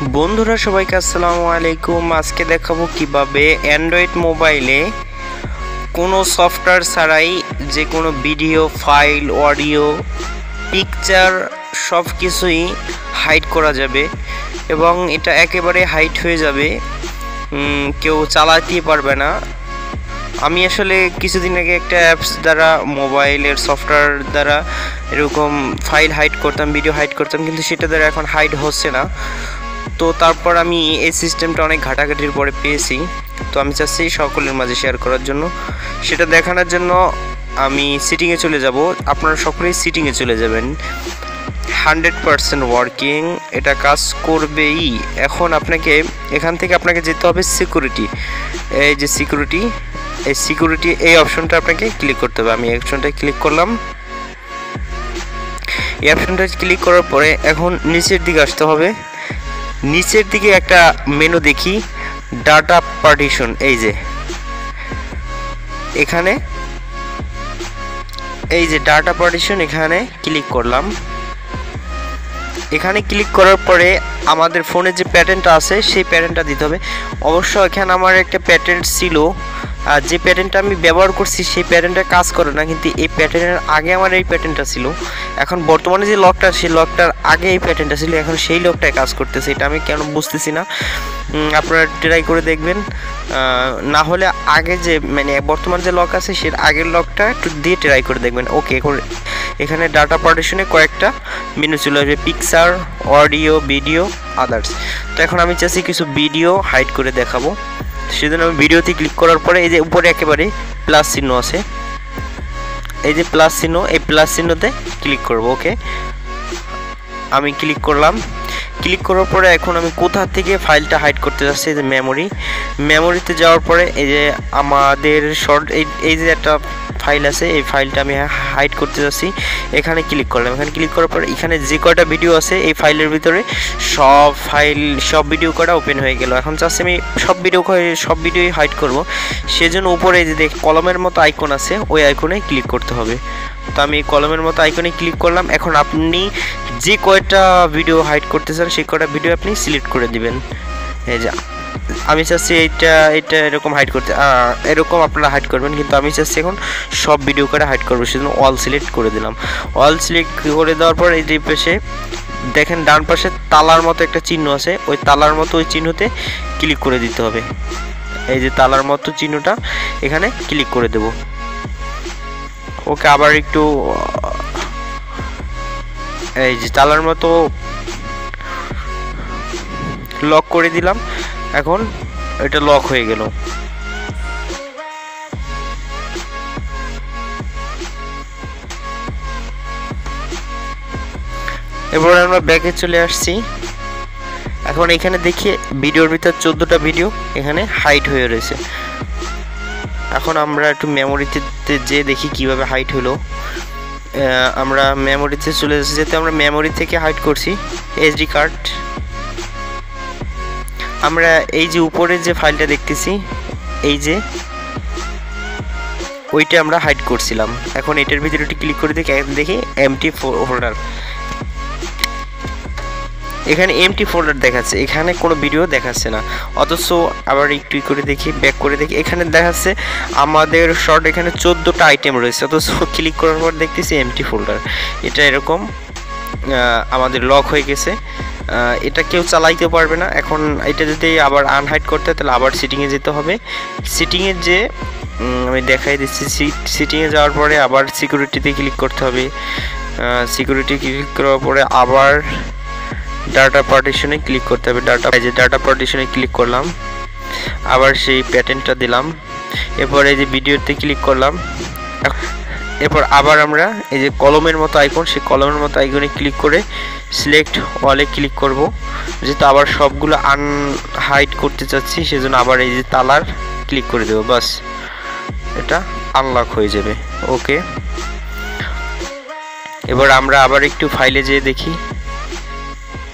বন্ধুরা, সবাইকে আসসালামু আলাইকুম। আজকে দেখাবো কীভাবে অ্যান্ড্রয়েড মোবাইলে কোনো সফটওয়্যার ছাড়াই যে কোনো ভিডিও ফাইল অডিও পিকচার সব কিছুই হাইড করা যাবে এবং এটা একেবারে হাইড হয়ে যাবে। কেউ চালাতেই পারবে না। আমি আসলে কিছুদিন আগে একটা অ্যাপস দ্বারা মোবাইলের সফটওয়্যার দ্বারা এরকম ফাইল হাইড করতাম ভিডিও হাইড করতাম, কিন্তু সেটা দ্বারা এখন হাইড হচ্ছে না। তো তারপর আমি এই সিস্টেমটা অনেক ঘাটাঘাটির পরে পেয়েছি। তো আমি চাচ্ছি সকলের মাঝে শেয়ার করার জন্য। সেটা দেখানোর জন্য আমি সিটিংয়ে চলে যাব। আপনারা সকলেই সিটিংয়ে চলে যাবেন। হান্ড্রেড পারসেন্ট ওয়ার্কিং এটা কাজ করবেই। এখন আপনাকে, এখান থেকে আপনাকে যেতে হবে সিকিউরিটি এই যে সিকিউরিটি এই সিকিউরিটি এই অপশনটা আপনাকে ক্লিক করতে হবে। আমি এই অপশনটায় ক্লিক করলাম। এই অপশনটা ক্লিক করার পরে এখন নিচের দিকে আসতে হবে। নিচের দিকে একটা মেনু দেখি ডাটা পার্টিশন এই যে। এখানে, এই যে ডাটা পার্টিশন এখানে ক্লিক করলাম। এখানে ক্লিক করার পরে আমাদের ফোনে যে প্যাটার্নটা আছে, সেই প্যাটার্নটা দিতে হবে। অবশ্য এখানে আমার একটা প্যাটার্ন ছিল আর যে প্যাটার্নটা আমি ব্যবহার করছি, সেই প্যাটার্নটা কাজ করে না। কিন্তু এই প্যাটার্নের আগে আমার এই প্যাটার্নটা ছিল। এখন বর্তমানে যে লকটা সেই লকটার আগে এই প্যাটার্নটা ছিল। এখন সেই লকটাই কাজ করতেছে। এটা আমি কেন বুঝতেছি না। আপনারা ট্রাই করে দেখবেন। না হলে আগে যে মানে বর্তমান যে লক আছে, সেই আগের লকটা একটু দিয়ে ট্রাই করে দেখবেন। ওকে এখন এখানে ডাটা পার্টিশনে কয়েকটা মেনু চলে আসবে। পিকচার অডিও ভিডিও আদার্স তো এখন আমি চাচ্ছি কিছু ভিডিও হাইড করে দেখাবো। সেজন্য আমি ভিডিওতে ক্লিক করার পরে এই যে উপরে একেবারে প্লাস চিহ্ন আছে। এই যে প্লাস চিহ্ন, এই প্লাস চিহ্নতে ক্লিক করব, ওকে? আমি ক্লিক করলাম। ক্লিক করার পরে এখন আমি কোথা থেকে ফাইলটা হাইড করতে যাচ্ছি, এই যে মেমোরি মেমোরিতে যাওয়ার পরে এই যে আমাদের শর্ট এই যে একটা ফাইল আছে, এই ফাইলটা আমি হাইড করতে যাচ্ছি। এখানে ক্লিক করলাম। এখানে ক্লিক করার পর এখানে যে কয়টা ভিডিও আছে, এই ফাইলের ভিতরে সব ফাইল, সব ভিডিও কটা ওপেন হয়ে গেল। এখন চাচ্ছি আমি সব ভিডিও সব ভিডিওই হাইড করব। সেজন্য উপরে যে দেখ, কলমের মতো আইকন আছে, ওই আইকনে ক্লিক করতে হবে। তো আমি কলমের মতো আইকনে ক্লিক করলাম। এখন আপনি যে কয়টা ভিডিও হাইড করতে চান, সেই কয়টা ভিডিও আপনি সিলেক্ট করে দিবেন। এই যে আমি চাচ্ছি এইটা এটা এরকম হাইড করতে এরকম আপনারা হাইড করবেন, কিন্তু আমি চাচ্ছি এখন সব ভিডিও করে হাইড করব, সেজন্য অল সিলেক্ট করে দিলাম। অল সিলেক্ট করে দেওয়ার পর এই যে দেখেন ডান পাশে তালার মতো একটা চিহ্ন আছে, ওই তালার মতো ওই চিহ্নতে ক্লিক করে দিতে হবে। এই যে তালার মতো চিহ্নটা এখানে ক্লিক করে দেব। ওকে, আবার একটু, এই যে তালার মতো লক করে দিলাম। এখন এটা লক হয়ে গেল। এরপর আমরা ব্যাকে চলে আসছি। এখন এখানে দেখি ভিডিওর ভিতর চোদ্দোটা ভিডিও এখানে হাইট হয়ে রয়েছে। এখন আমরা একটু মেমোরিতে যে দেখি কীভাবে হাইট হলো। আমরা মেমোরিতে চলে এসেছি, যেহেতু আমরা মেমোরি থেকে হাইট করছি এসডি কার্ড আমরা এই যে উপরে যে ফাইলটা দেখতেছি, এই যে, ওইটা আমরা হাইড করছিলাম। এখন এটার ভিতরে একটু ক্লিক করে দেখি দেখি এমটি ফোল্ডার এখানে এমটি ফোল্ডার দেখাচ্ছে, এখানে কোনো ভিডিও দেখাচ্ছে না। অথচ আবার একটু করে দেখি ব্যাক করে দেখি। এখানে দেখাচ্ছে আমাদের শর্ট এখানে চোদ্দোটা আইটেম রয়েছে, অথচ ক্লিক করার পর দেখতেছি এমটি ফোল্ডার এটা এরকম আমাদের লক হয়ে গেছে। এটা কেউ চালাইতে পারবে না। এখন এটা যদি আবার আনহাইড করতে তাহলে আবার সিটিংয়ে যেতে হবে। সিটিংয়ে যে আমি দেখাই দিচ্ছি সিটিংয়ে যাওয়ার পরে আবার সিকিউরিটিতে ক্লিক করতে হবে। সিকিউরিটি ক্লিক করার পরে আবার ডাটা পার্টিশনে ক্লিক করতে হবে। ডাটা যে ডাটা পার্টিশনে ক্লিক করলাম। আবার সেই প্যাটার্নটা দিলাম। এরপরে যে ভিডিওতে ক্লিক করলাম। এরপর আবার আমরা এই যে কলমের মতো আইকন সেই কলমের মতো আইকনে ক্লিক করে সিলেক্ট ওয়ালে ক্লিক করব। যেহেতু আবার সবগুলো আনহাইড করতে চাচ্ছি, সেজন্য আবার এই যে তালার ক্লিক করে দেবো বাস এটা আনলক হয়ে যাবে ওকে এবার আমরা আবার একটু ফাইলে যেয়ে দেখি।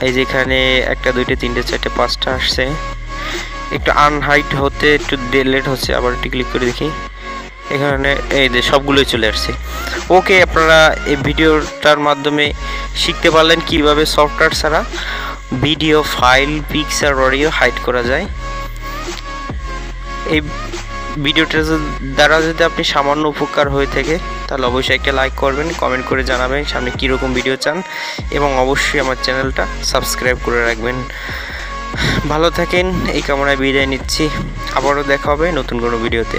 এই যে এখানে একটা, দুইটা, তিনটে, চারটে, পাঁচটা আসছে। একটু আনহাইট হতে, একটু ডিলেট হচ্ছে, আবার একটু ক্লিক করে দেখি। এখানে এই যে সবগুলোই চলে আসছে। ওকে, আপনারা এই ভিডিওটার মাধ্যমে শিখতে পারলেন কীভাবে সফটওয়্যার ছাড়া video, file, picture, audio hide করা যায়। এই ভিডিওটার দ্বারা যদি আপনি সামান্য উপকার হয়ে থাকে, তাহলে অবশ্যই একটা লাইক করবেন, কমেন্ট করে জানাবেন সামনে কীরকম ভিডিও চান এবং অবশ্যই আমার চ্যানেলটা সাবস্ক্রাইব করে রাখবেন। ভালো থাকেন, এই কামনায় বিদায় নিচ্ছি। আবারও দেখা হবে নতুন কোনো ভিডিওতে।